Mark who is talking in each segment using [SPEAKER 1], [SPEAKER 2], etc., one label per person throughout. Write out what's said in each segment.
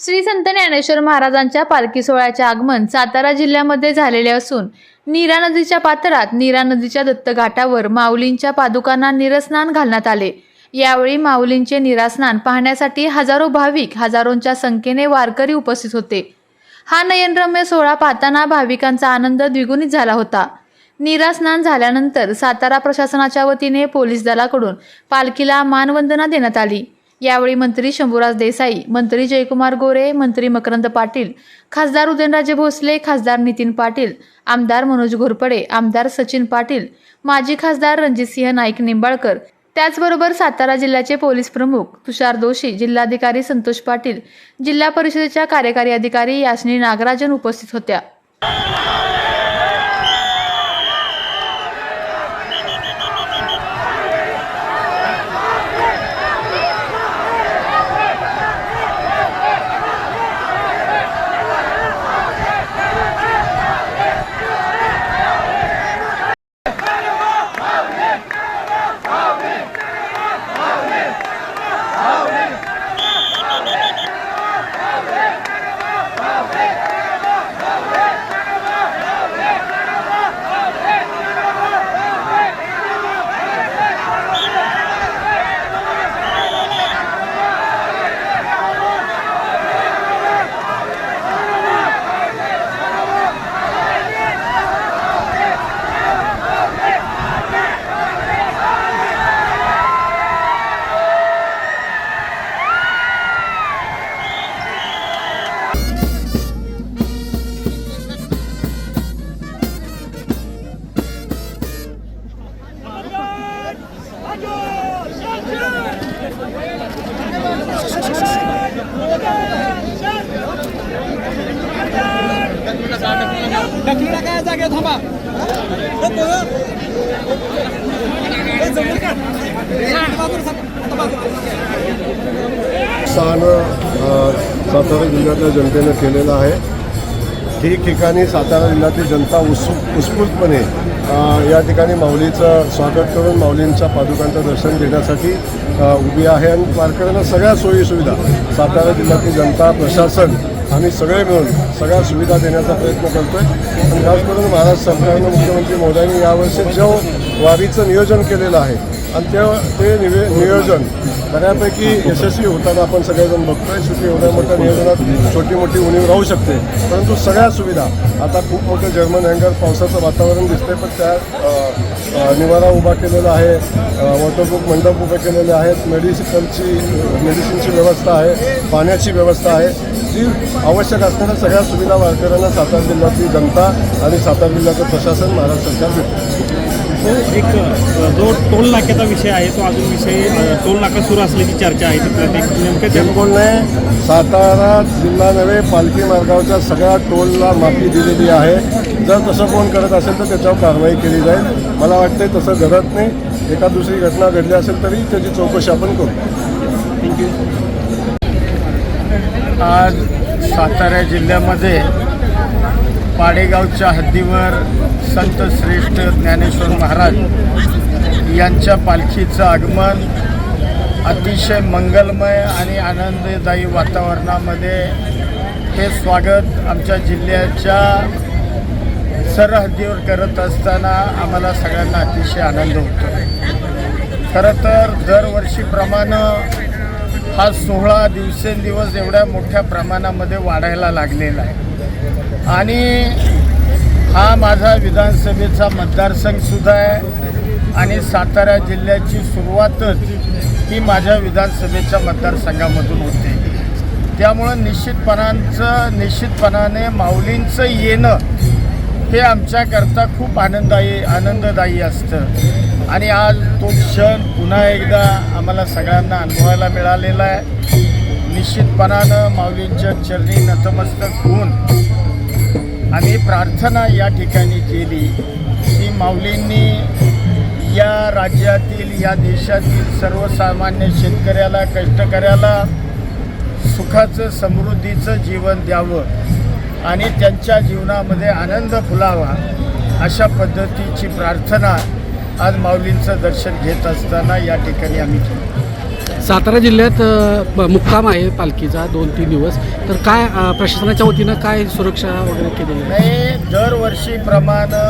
[SPEAKER 1] श्री संत ज्ञानेश्वर महाराजांच्या पालखी सोहळ्याचे आगमन सातारा जिल्ह्यामध्ये झालेले असून नीरा नदीच्या पात्रात नीरा नदीच्या दत्तघाटावर माऊलींच्या पादुकांना निरस्नान घालण्यात आले. यावेळी माऊलींचे निरास्नान पाहण्यासाठी हजारो भाविक हजारोंच्या संख्येने वारकरी उपस्थित होते. हा नयनरम्य सोहळा पाहताना भाविकांचा आनंद द्विगुणित झाला होता. निरास्नान झाल्यानंतर सातारा प्रशासनाच्या वतीने पोलीस दलाकडून पालखीला मानवंदना देण्यात आली. यावेळी मंत्री शंभूराज देसाई मंत्री जयकुमार गोरे मंत्री मकरंद पाटील खासदार उदयनराजे भोसले खासदार नितीन पाटील आमदार मनोज घोरपडे आमदार सचिन पाटील माजी खासदार रणजितसिंह नाईक निंबाळकर त्याचबरोबर सातारा जिल्ह्याचे पोलीस प्रमुख तुषार दोशी जिल्हाधिकारी संतोष पाटील जिल्हा परिषदेच्या कार्यकारी अधिकारी यासनी नागराजन उपस्थित होत्या.
[SPEAKER 2] डकलीला काय जागे थांबा.
[SPEAKER 3] सहानं सातारा जिल्ह्यातल्या जनतेनं केलेलं आहे. ठिकठिकाणी सातारा जिल्ह्यातील जनता उत्सुक उत्स्फूर्तपणे या ठिकाणी माऊलीचं स्वागत करून माऊलींच्या पादुकांचं दर्शन घेण्यासाठी उभी आहे. आणि वारकऱ्यांना सगळ्या सोयीसुविधा. सातारा जिल्ह्यातील जनता प्रशासन आम्ही सगळे मिळून सगळ्या सुविधा देण्याचा प्रयत्न करतोय. आणि खास करून महाराष्ट्र सरकारनं मुख्यमंत्री मोदयांनी यावर्षी जो वारीचं नियोजन केलेलं आहे आणि त्या ते निवे नियोजन बऱ्यापैकी यशस्वी होताना आपण सगळेजण बघतोय. सुटी एवढ्या मोठ्या नियोजनात छोटी मोठी उणीव राहू शकते. परंतु सगळ्या सुविधा आता खूप मोठं जर्मन हँगर पावसाचं वातावरण दिसतंय पण त्या निवारा उभा केलेला आहे वॉटरप्रूफ मंडप उभे केलेले आहेत मेडिसिनची मेडिसिनची व्यवस्था आहे पाण्याची व्यवस्था आहे. जी आवश्यक असणाऱ्या सगळ्या सुविधा वारकऱ्यांना सातारा जिल्ह्यातली जनता आणि सातारा जिल्ह्याचं प्रशासन महाराष्ट्र सरकार
[SPEAKER 4] तो एक जो टोल नाक्याचा विषय आहे तो अजून विषय टोल नाका सुरू असल्याची चर्चा आहे नेमकं
[SPEAKER 3] नाही. सातारा जिल्हा नव्हे पालखी मार्गावरच्या सगळ्या टोलला माफी दिलेली आहे. जर तसं कोण करत असेल तर त्याच्यावर कारवाई केली जाईल. मला वाटते तसं घडत नाही. एका दुसरी घटना घडली असेल तरी त्याची चौकशी आपण करू.
[SPEAKER 4] थँक्यू
[SPEAKER 5] आज सातारा जिल्ह्यामध्ये पाडेगावच्या हद्दीवर संत श्रेष्ठ ज्ञानेश्वर महाराज यांच्या पालखीचं आगमन अतिशय मंगलमय आणि आनंददायी वातावरणामध्ये हे स्वागत आमच्या जिल्ह्याच्या सरहद्दीवर करत असताना आम्हाला सगळ्यांना अतिशय आनंद होतो खरं तर दरवर्षीप्रमाणे हा सोहळा दिवसेंदिवस एवढ्या मोठ्या प्रमाणामध्ये वाढायला लागलेला आहे. आणि हा माझा विधानसभेचा मतदारसंघसुद्धा आहे. आणि सातारा जिल्ह्याची सुरुवातच ही माझ्या विधानसभेच्या मतदारसंघामधून होते. त्यामुळं निश्चितपणांचं निश्चितपणाने माऊलींचं येणं हे आमच्याकरता खूप आनंददायी आनंददायी असतं. आणि आज तो क्षण पुन्हा एकदा आम्हाला सगळ्यांना अनुभवायला मिळालेला आहे. निश्चितपणानं माऊलींच्या चरणी नतमस्तक होऊन आम्ही प्रार्थना या ठिकाणी केली की माऊलींनी या राज्यातील या देशातील सर्वसामान्य शेतकऱ्याला कष्टकऱ्याला सुखाचं समृद्धीचं जीवन द्यावं आणि त्यांच्या जीवनामध्ये आनंद फुलावा अशा पद्धतीची प्रार्थना आज माऊलींचं दर्शन घेत असताना या ठिकाणी आम्ही केली
[SPEAKER 6] सातारा जिल्ह्यात मुक्काम आहे पालखीचा दोन तीन दिवस. तर काय प्रशासनाच्या वतीनं काय सुरक्षा वगैरे आहे?
[SPEAKER 5] नाही दरवर्षीप्रमाणे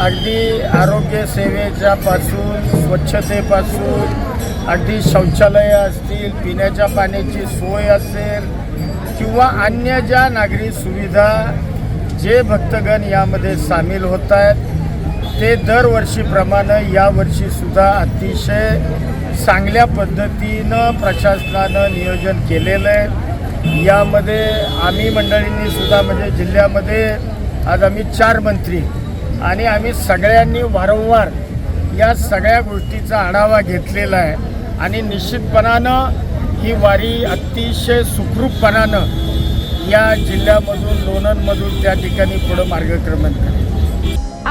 [SPEAKER 5] अगदी आरोग्य सेवेच्या पासून स्वच्छतेपासून अगदी शौचालयं असतील पिण्याच्या पाण्याची सोय असेल किंवा अन्य ज्या नागरी सुविधा जे भक्तगण यामध्ये सामील होत आहेत ते दरवर्षीप्रमाणे यावर्षीसुद्धा अतिशय चांगल्या पद्धतीनं प्रशासनानं नियोजन केलेलं आहे. यामध्ये आम्ही मंडळींनी सुद्धा म्हणजे जिल्ह्यामध्ये आज आम्ही चार मंत्री आणि आम्ही सगळ्यांनी वारंवार या सगळ्या गोष्टीचा आढावा घेतलेला आहे. आणि निश्चितपणानं ही वारी अतिशय सुखरूपपणानं या जिल्ह्यामधून लोणंदमधून त्या ठिकाणी पुढं मार्गक्रमण करेल.